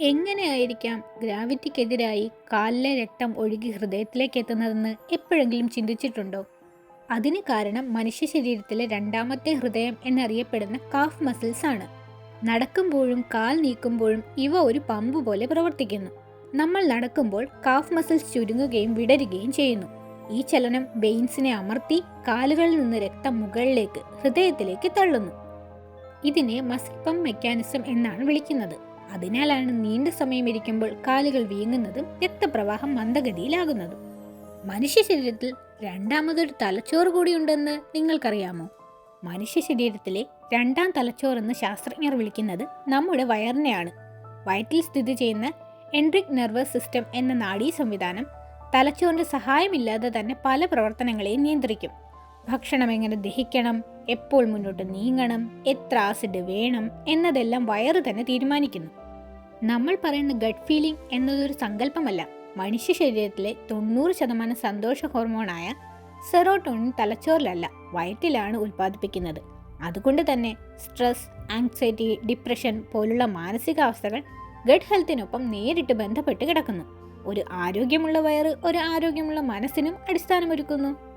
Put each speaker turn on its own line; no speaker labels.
എങ്ങനെയായിരിക്കാം ഗ്രാവിറ്റിക്കെതിരായി കാലിലെ രക്തം ഒഴുകി ഹൃദയത്തിലേക്ക് എത്തുന്നതെന്ന് എപ്പോഴെങ്കിലും ചിന്തിച്ചിട്ടുണ്ടോ? അതിന് കാരണം മനുഷ്യ ശരീരത്തിലെ രണ്ടാമത്തെ ഹൃദയം എന്നറിയപ്പെടുന്ന കാഫ് മസിൽസ് ആണ്. നടക്കുമ്പോഴും കാൽ നീക്കുമ്പോഴും ഇവ ഒരു പമ്പ് പോലെ പ്രവർത്തിക്കുന്നു. നമ്മൾ നടക്കുമ്പോൾ കാഫ് മസിൽസ് ചുരുങ്ങുകയും വിടരുകയും ചെയ്യുന്നു. ഈ ചലനം വെയിൻസിനെ അമർത്തി കാലുകളിൽ നിന്ന് രക്തം മുകളിലേക്ക് ഹൃദയത്തിലേക്ക് തള്ളുന്നു. ഇതിനെ മസിൽ പമ്പ് മെക്കാനിസം എന്നാണ് വിളിക്കുന്നത്. അതിനാലാണ് നീണ്ട സമയം ഇരിക്കുമ്പോൾ കാലുകൾ വീങ്ങുന്നതും രക്തപ്രവാഹം മന്ദഗതിയിലാകുന്നതും. മനുഷ്യ ശരീരത്തിൽ രണ്ടാമതൊരു തലച്ചോറ് കൂടിയുണ്ടെന്ന് നിങ്ങൾക്കറിയാമോ? മനുഷ്യ ശരീരത്തിലെ രണ്ടാം തലച്ചോറെന്ന് ശാസ്ത്രജ്ഞർ വിളിക്കുന്നത് നമ്മുടെ വയറിനെയാണ്. വയറ്റിൽ സ്ഥിതി ചെയ്യുന്ന എൻട്രിക് നെർവസ് സിസ്റ്റം എന്ന നാഡീ സംവിധാനം തലച്ചോറിന്റെ സഹായമില്ലാതെ തന്നെ പല പ്രവർത്തനങ്ങളെയും നിയന്ത്രിക്കും. ഭക്ഷണം എങ്ങനെ ദഹിക്കണം എപ്പോൾ മുന്നോട്ട് നീങ്ങണം എത്ര ആസിഡ് വേണം എന്നതെല്ലാം വയറ് തന്നെ തീരുമാനിക്കുന്നു. നമ്മൾ പറയുന്ന ഗട്ട് ഫീലിംഗ് എന്നതൊരു സങ്കല്പമല്ല. മനുഷ്യ ശരീരത്തിലെ തൊണ്ണൂറ് ശതമാനം സന്തോഷ ഹോർമോണായ സെറോട്ടോണിൻ തലച്ചോറിലല്ല വയറ്റിലാണ് ഉൽപ്പാദിപ്പിക്കുന്നത്. അതുകൊണ്ട് തന്നെ സ്ട്രെസ് ആങ്സൈറ്റി ഡിപ്രഷൻ പോലുള്ള മാനസികാവസ്ഥകൾ ഗഡ് ഹെൽത്തിനൊപ്പം നേരിട്ട് ബന്ധപ്പെട്ട് കിടക്കുന്നു. ഒരു ആരോഗ്യമുള്ള വയറ് ഒരു ആരോഗ്യമുള്ള മനസ്സിനും അടിസ്ഥാനമൊരുക്കുന്നു.